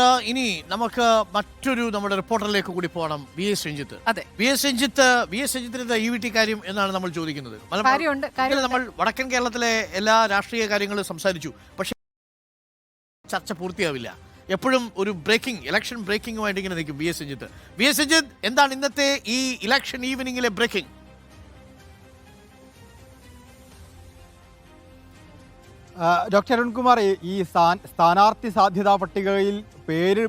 ഇനി നമുക്ക് മറ്റൊരു നമ്മുടെ റിപ്പോർട്ടറിലേക്ക് കൂടി പോകണം വി എസ് രഞ്ജിത്ത്. അതെ. V S Ranjith V S രഞ്ജിത്തിന്റെ E V T കാര്യം എന്നാണ് നമ്മൾ ചോദിക്കുന്നത്. നമ്മൾ വടക്കൻ കേരളത്തിലെ എല്ലാ രാഷ്ട്രീയ കാര്യങ്ങളും സംസാരിച്ചു. പക്ഷെ ചർച്ച പൂർത്തിയാവില്ല. എപ്പോഴും ഒരു ബ്രേക്കിംഗ് ഇലക്ഷൻ ബ്രേക്കിംഗുമായിട്ട് ഇങ്ങനെ നിൽക്കും V S Ranjith. V S Ranjith എന്താണ് ഇന്നത്തെ ഈ ഇലക്ഷൻ ഈവനിങ്ങിലെ ബ്രേക്കിംഗ് ഡോക്ടർ അരുൺകുമാർ ഈ- സ്ഥാനാർത്ഥി സാധ്യതാ പട്ടികയിൽ പേര്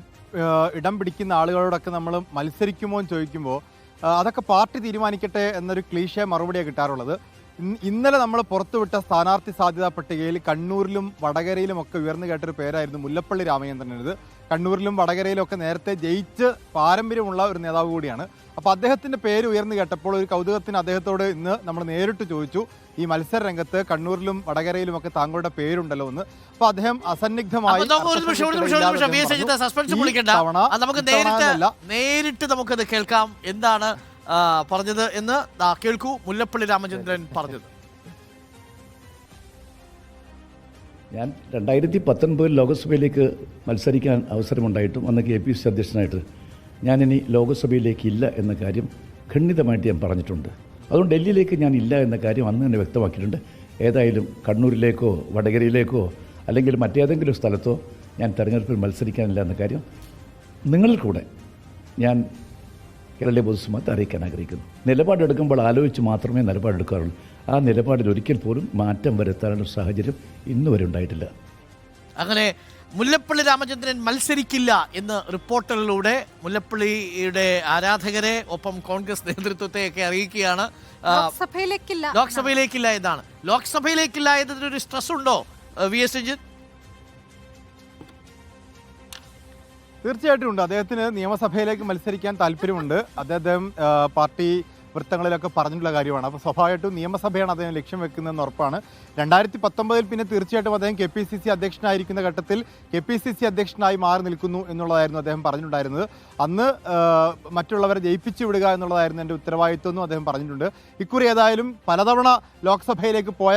ഇടം പിടിക്കുന്ന ആളുകളോടൊക്കെ നമ്മൾ മത്സരിക്കുമോ എന്ന് ചോദിക്കുമ്പോൾ അതൊക്കെ പാർട്ടി തീരുമാനിക്കട്ടെ എന്നൊരു ക്ലീശ മറുപടിയാണ് കിട്ടാറുള്ളത്. ഇന്നലെ നമ്മൾ പുറത്തുവിട്ട സ്ഥാനാർത്ഥി സാധ്യതാ പട്ടികയിൽ കണ്ണൂരിലും വടകരയിലും ഒക്കെ ഉയർന്നു കേട്ടൊരു പേരായിരുന്നു മുല്ലപ്പള്ളി രാമചന്ദ്രനത് കണ്ണൂരിലും വടകരയിലും ഒക്കെ നേരത്തെ ജയിച്ച് പാരമ്പര്യമുള്ള ഒരു നേതാവ് കൂടിയാണ്. അപ്പോൾ അദ്ദേഹത്തിന്റെ പേര് ഉയർന്നു കേട്ടപ്പോൾ ഒരു കൗതുകത്തിന് അദ്ദേഹത്തോട് ഇന്ന് നമ്മൾ നേരിട്ട് ചോദിച്ചു ഈ മത്സര രംഗത്ത് കണ്ണൂരിലും വടകരയിലും ഒക്കെ താങ്കളുടെ പേരുണ്ടല്ലോ എന്ന്. അപ്പൊ അദ്ദേഹം അസന്നിഗ്ധമായി നമുക്ക് നേരിട്ട് നമുക്ക് നേരിട്ട് നേരിട്ട് നമുക്കത് കേൾക്കാം. എന്താണ് പറഞ്ഞത് എന്ന് കേൾക്കൂ മുല്ലപ്പള്ളി രാമചന്ദ്രൻ പറഞ്ഞത്. ഞാൻ രണ്ടായിരത്തി പത്തൊൻപതിൽ ലോകസഭയിലേക്ക് മത്സരിക്കാൻ അവസരമുണ്ടായിട്ടും അന്ന് കെ പി സി അധ്യക്ഷനായിട്ട് ഞാനിനി ലോകസഭയിലേക്ക് ഇല്ല എന്ന കാര്യം ഖണ്ഡിതമായിട്ട് ഞാൻ പറഞ്ഞിട്ടുണ്ട്. അതുകൊണ്ട് ഡൽഹിയിലേക്ക് ഞാൻ ഇല്ല എന്ന കാര്യം അന്ന് തന്നെ വ്യക്തമാക്കിയിട്ടുണ്ട്. ഏതായാലും കണ്ണൂരിലേക്കോ വടകരയിലേക്കോ അല്ലെങ്കിൽ മറ്റേതെങ്കിലും സ്ഥലത്തോ ഞാൻ തെരഞ്ഞെടുപ്പിൽ മത്സരിക്കാനില്ല എന്ന കാര്യം നിങ്ങളിൽ കൂടെ ഞാൻ കേരളീയ പൊതുസമൂഹത്തെ അറിയിക്കാൻ ആഗ്രഹിക്കുന്നു. നിലപാടെടുക്കുമ്പോൾ ആലോചിച്ച് മാത്രമേ നിലപാടെടുക്കാറുള്ളൂ ആ നിലപാടിൽ ഒരിക്കൽ പോലും മാറ്റം വരുത്താനുള്ള സാഹചര്യം ഇന്നുവരെ ഉണ്ടായിട്ടില്ല. അങ്ങനെ മുല്ലപ്പള്ളി രാമചന്ദ്രൻ മത്സരിക്കില്ല എന്ന് റിപ്പോർട്ടറിലൂടെ മുല്ലപ്പള്ളിയുടെ ആരാധകരെ ഒപ്പം കോൺഗ്രസ് നേതൃത്വത്തെയൊക്കെ അറിയിക്കുകയാണ്. ലോക്സഭയിലേക്കില്ല ലോക്സഭയിലേക്കില്ല എന്നാണ്. ലോക്സഭയിലേക്കില്ല എന്നതിനൊരു സ്ട്രെസ് ഉണ്ടോ വി എസ് രഞ്ജിത്ത്? തീർച്ചയായിട്ടും ഉണ്ട്. അദ്ദേഹത്തിന് നിയമസഭയിലേക്ക് മത്സരിക്കാൻ താല്പര്യമുണ്ട്. അദ്ദേഹം പാർട്ടി വൃത്തങ്ങളിലൊക്കെ പറഞ്ഞിട്ടുള്ള കാര്യമാണ്. അപ്പോൾ സ്വാഭാവികമായിട്ടും നിയമസഭയാണ് അദ്ദേഹം ലക്ഷ്യം വെക്കുന്നതെന്ന് ഉറപ്പാണ്. രണ്ടായിരത്തി പത്തൊമ്പതിൽ പിന്നെ തീർച്ചയായിട്ടും അദ്ദേഹം കെ പി സി സി അധ്യക്ഷനായിരിക്കുന്ന ഘട്ടത്തിൽ കെ പി സി സി അധ്യക്ഷനായി മാറി നിൽക്കുന്നു എന്നുള്ളതായിരുന്നു അദ്ദേഹം പറഞ്ഞിട്ടുണ്ടായിരുന്നത്. അന്ന് മറ്റുള്ളവരെ ജയിപ്പിച്ചു വിടുക എന്നുള്ളതായിരുന്നു എന്റെ ഉത്തരവാദിത്വം എന്നും അദ്ദേഹം പറഞ്ഞിട്ടുണ്ട്. ഇക്കുറി ഏതായാലും പലതവണ ലോക്സഭയിലേക്ക് പോയ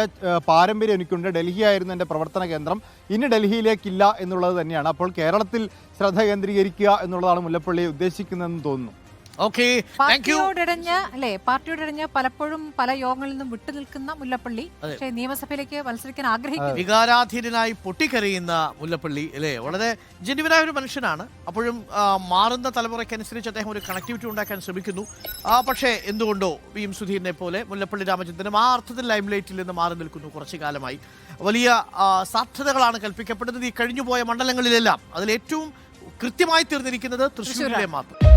പാരമ്പര്യം എനിക്കുണ്ട്. ഡൽഹി ആയിരുന്നു എന്റെ പ്രവർത്തന കേന്ദ്രം. ഇനി ഡൽഹിയിലേക്കില്ല എന്നുള്ളത് തന്നെയാണ്. അപ്പോൾ കേരളത്തിൽ ശ്രദ്ധ കേന്ദ്രീകരിക്കുക എന്നുള്ളതാണ് മുല്ലപ്പള്ളി ഉദ്ദേശിക്കുന്നതെന്ന് തോന്നുന്നു. ഓക്കെ താങ്ക് യു പാർട്ടിയോടിടഞ്ഞ് അല്ലെ പാർട്ടിയോടിടഞ്ഞ് പലപ്പോഴും പല യോഗങ്ങളിൽ നിന്നും വിട്ടുനിൽക്കുന്ന മുല്ലപ്പള്ളി. അതെ. പക്ഷേ നിയമസഭയിലേക്ക് മത്സരിക്കാൻ ആഗ്രഹിക്കുന്നു. വികാരാധീനനായി പൊട്ടിക്കരയുന്ന മുല്ലപ്പള്ളി അല്ലേ? വളരെ ജെന്യുവനായ ഒരു മനുഷ്യനാണ്. അപ്പോഴും ആ, മാറുന്ന തലമുറയ്ക്കനുസരിച്ച് അദ്ദേഹം ഒരു കണക്ടിവിറ്റി ഉണ്ടാക്കാൻ ശ്രമിക്കുന്നു. ആ, പക്ഷേ എന്തുകൊണ്ടോ വി എം സുധീറിനെ പോലെ മുല്ലപ്പള്ളി രാമചന്ദ്രനും ആ അർത്ഥത്തിൽ ലൈംലൈറ്റിൽ നിന്ന് മാറി നിൽക്കുന്നു കുറച്ചു കാലമായി. വലിയ ആ, സാധ്യതകളാണ് കൽപ്പിക്കപ്പെടുന്നത് ഈ കഴിഞ്ഞുപോയ മണ്ഡലങ്ങളിലെല്ലാം. അതിൽ ഏറ്റവും കൃത്യമായി തീർന്നിരിക്കുന്നത് തൃശ്ശൂരിലെ മാത്രം.